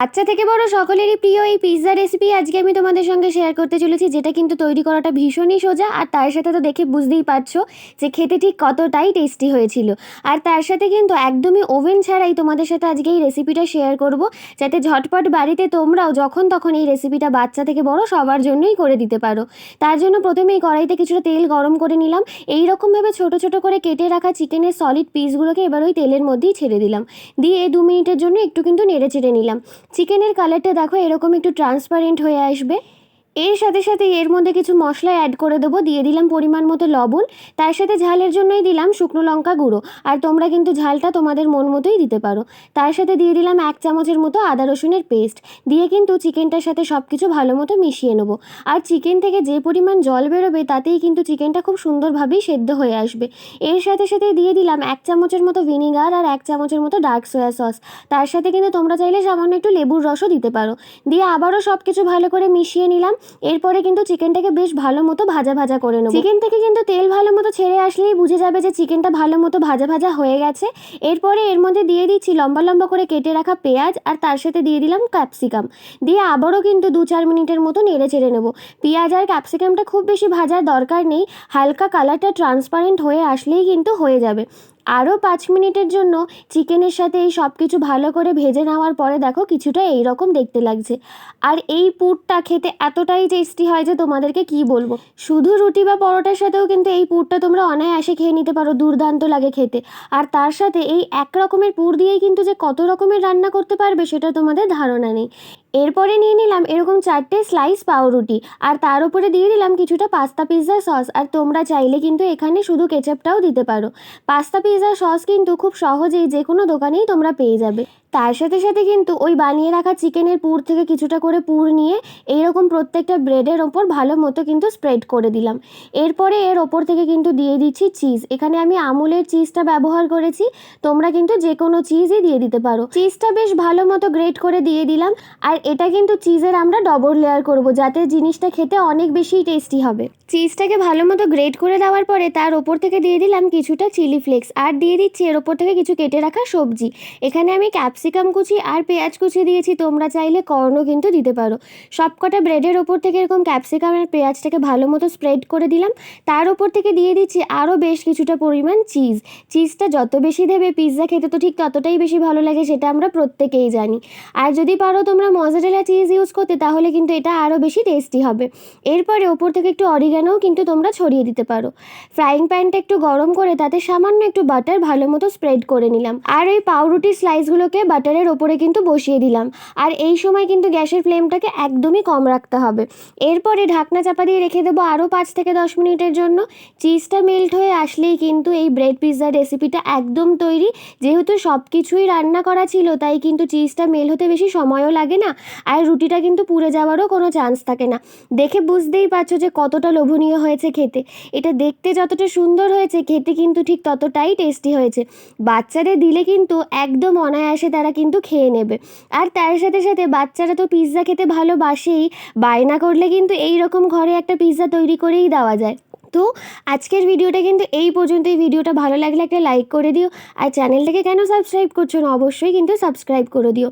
বাচ্চা থেকে বড় সকলেরই প্রিয় এই পিৎজা রেসিপি আজকে আমি তোমাদের সঙ্গে শেয়ার করতে চলেছি, যেটা কিন্তু তৈরি করাটা ভীষণই সোজা, আর তার সাথে তো দেখে বুঝতেই পারছ যে খেতে ঠিক কতটাই টেস্টি হয়েছিল। আর তার সাথে কিন্তু একদমই ওভেন ছাড়াই তোমাদের সাথে আজকে এই রেসিপিটা শেয়ার করব, যাতে ঝটপট বাড়িতে তোমরাও যখন তখন এই রেসিপিটা বাচ্চা থেকে বড় সবার জন্যই করে দিতে পারো। তার জন্য প্রথমে এই কড়াইতে কিছুটা তেল গরম করে নিলাম এই রকমভাবে ছোট ছোট করে কেটে রাখা চিকেনের সলিড পিসগুলোকে এবার ওই তেলের মধ্যেই ছেড়ে দিলাম। দিয়ে এই দু মিনিটের জন্য একটু কিন্তু নেড়ে চেড়ে নিলাম। চিকেনের কালারটা দেখো এরকম একটু ট্রান্সপারেন্ট হয়ে আসবে। এর সাথে সাথে এর মধ্যে কিছু মশলা অ্যাড করে দেবো। দিয়ে দিলাম পরিমাণ মতো লবণ। তার সাথে ঝালের জন্যই দিলাম শুকনো লঙ্কা গুঁড়ো। আর তোমরা কিন্তু ঝালটা তোমাদের মন মতোই দিতে পারো। তার সাথে দিয়ে দিলাম এক চামচের মতো আদা রসুনের পেস্ট দিয়ে কিন্তু চিকেনটার সাথে সব কিছু ভালো মতো মিশিয়ে নেব। আর চিকেন থেকে যে পরিমাণ জল বেরোবে, তাতেই কিন্তু চিকেনটা খুব সুন্দরভাবেই সেদ্ধ হয়ে আসবে। এর সাথে সাথে দিয়ে দিলাম এক চামচের মতো ভিনিগার আর এক চামচের মতো ডার্ক সয়া সস তার সাথে কিন্তু তোমরা চাইলে সামান্য একটু লেবুর রসও দিতে পারো। দিয়ে আবারও সব কিছু ভালো করে মিশিয়ে নিলাম। এরপরে কিন্তু চিকেনটাকে বেশ ভালো মতো ভাজা ভাজা করে নেব। চিকেন থেকে কিন্তু তেল ভালো মতো ছেড়ে আসলেই বুঝে যাবে যে চিকেনটা ভালো মতো ভাজা ভাজা হয়ে গেছে। এরপরে এর মধ্যে দিয়ে দিচ্ছি লম্বা লম্বা করে কেটে রাখা পেঁয়াজ আর তার সাথে দিয়ে দিলাম ক্যাপসিকাম। দিয়ে আবারও কিন্তু দু চার মিনিটের মতো নেড়ে চেড়ে নেব। পেঁয়াজ আর ক্যাপসিকামটা খুব বেশি ভাজার দরকার নেই। হালকা কালারটা ট্রান্সপারেন্ট হয়ে আসলেই কিন্তু হয়ে যাবে। আরও পাঁচ মিনিটের জন্য চিকেনের সাথে এই সব কিছু ভালো করে ভেজে নেওয়ার পরে দেখো কিছুটা এই রকম দেখতে লাগছে। আর এই পুরটা খেতে এতটাই টেস্টি হয় যে তোমাদেরকে কি বলব? শুধু রুটি বা পরোটার সাথেও কিন্তু এই পুরটা তোমরা অনায়াসে খেয়ে নিতে পারো, দুর্দান্ত লাগে খেতে। আর তার সাথে এই এক রকমের পুর দিয়েই কিন্তু যে কত রকমের রান্না করতে পারবে সেটা তোমাদের ধারণা নেই। এরপরে নিয়ে নিলাম এরকম চারটে স্লাইস পাউরুটি। আর তার উপরে দিয়ে দিলাম কিছুটা পাস্তা পিৎজা সস আর তোমরা চাইলে কিন্তু এখানে শুধু কেচাপটাও দিতে পারো। পাস্তা পিৎজা সস কিন্তু খুব সহজেই যে কোনো দোকানেই তোমরা পেয়ে যাবে। তার সাথে সাথে কিন্তু ওই বানিয়ে রাখা চিকেনের পুর থেকে কিছুটা করে পুর নিয়ে এইরকম প্রত্যেকটা ব্রেডের ওপর ভালো মতো কিন্তু স্প্রেড করে দিলাম। এরপরে এর ওপর থেকে কিন্তু দিয়ে দিচ্ছি চিজ। এখানে আমি আমুলের চিজটা ব্যবহার করেছি। তোমরা কিন্তু যে কোনো চিজই দিয়ে দিতে পারো। চিজটা বেশ ভালো মতো গ্রেট করে দিয়ে দিলাম। আর এটা কিন্তু চিজের আমরা ডবল লেয়ার করব, যাতে জিনিসটা খেতে অনেক বেশি টেস্টি হবে। চিজটাকে ভালো মতো গ্রেট করে দেওয়ার পরে তার ওপর থেকে দিয়ে দিলাম কিছুটা চিলি ফ্লেক্স। আর দিয়ে দিচ্ছি এর ওপর থেকে কিছু কেটে রাখা সবজি। এখানে আমি ক্যাপসিকাম কুচি আর পেঁয়াজ কুচি দিয়েছি, তোমরা চাইলে কর্নও কিন্তু দিতে পারো। সবকটা ব্রেডের ওপর থেকে এরকম ক্যাপসিকাম আর পেঁয়াজটাকে ভালো মতো স্প্রেড করে দিলাম। তার ওপর থেকে দিয়ে দিচ্ছি আরও বেশ কিছুটা পরিমাণ চিজ। চিজটা যত বেশি দেবে, পিৎজা খেতে তো ঠিক ততটাই বেশি ভালো লাগে, সেটা আমরা প্রত্যেকেই জানি। আর যদি পারো তোমরা মজারেলা চিজ ইউজ করতে, তাহলে কিন্তু এটা আরও বেশি টেস্টি হবে। এরপরে ওপর থেকে একটু অরিগানোও কিন্তু তোমরা ছড়িয়ে দিতে পারো। ফ্রাইং প্যানটা একটু গরম করে তাতে সামান্য একটু বাটার ভালো মতো স্প্রেড করে নিলাম। আর এই পাউরুটির স্লাইসগুলোকে বাটারের ওপরে কিন্তু বসিয়ে দিলাম। আর এই সময় কিন্তু গ্যাসের ফ্লেমটাকে একদমই কম রাখতে হবে। এরপরে ঢাকনা চাপা দিয়ে রেখে দেবো আরও পাঁচ থেকে দশ মিনিটের জন্য। চিজটা মেল্ট হয়ে আসলেই কিন্তু এই ব্রেড পিৎজার রেসিপিটা একদম তৈরি। যেহেতু সব কিছুই রান্না করা ছিল, তাই কিন্তু চিজটা মেল হতে বেশি সময়ও লাগে না। আর রুটিটা কিন্তু পুড়ে যাওয়ারও কোনো চান্স থাকে না। দেখে বুঝতেই পারছ যে কতটা লোভনীয় হয়েছে খেতে। এটা দেখতে যতটা সুন্দর হয়েছে, খেতে কিন্তু ঠিক ততটাই টেস্টি হয়েছে। বাচ্চাদের দিলে কিন্তু একদম অনায়াসে কিন্তু খেয়ে নেবে। আর তার সাথে সাথে বাচ্চারা তো পিৎজা খেতে ভালোবাসেই, বায়না করলে কিন্তু এই রকম ঘরে একটা পিৎজা তৈরি করেই দেওয়া যায়। তো আজকের ভিডিওটা কিন্তু এই পর্যন্ত এই ভিডিওটা ভালো লাগলে একটা লাইক করে দিও। আর চ্যানেলটাকে কেন সাবস্ক্রাইব করছ না, অবশ্যই কিন্তু সাবস্ক্রাইব করে দিও।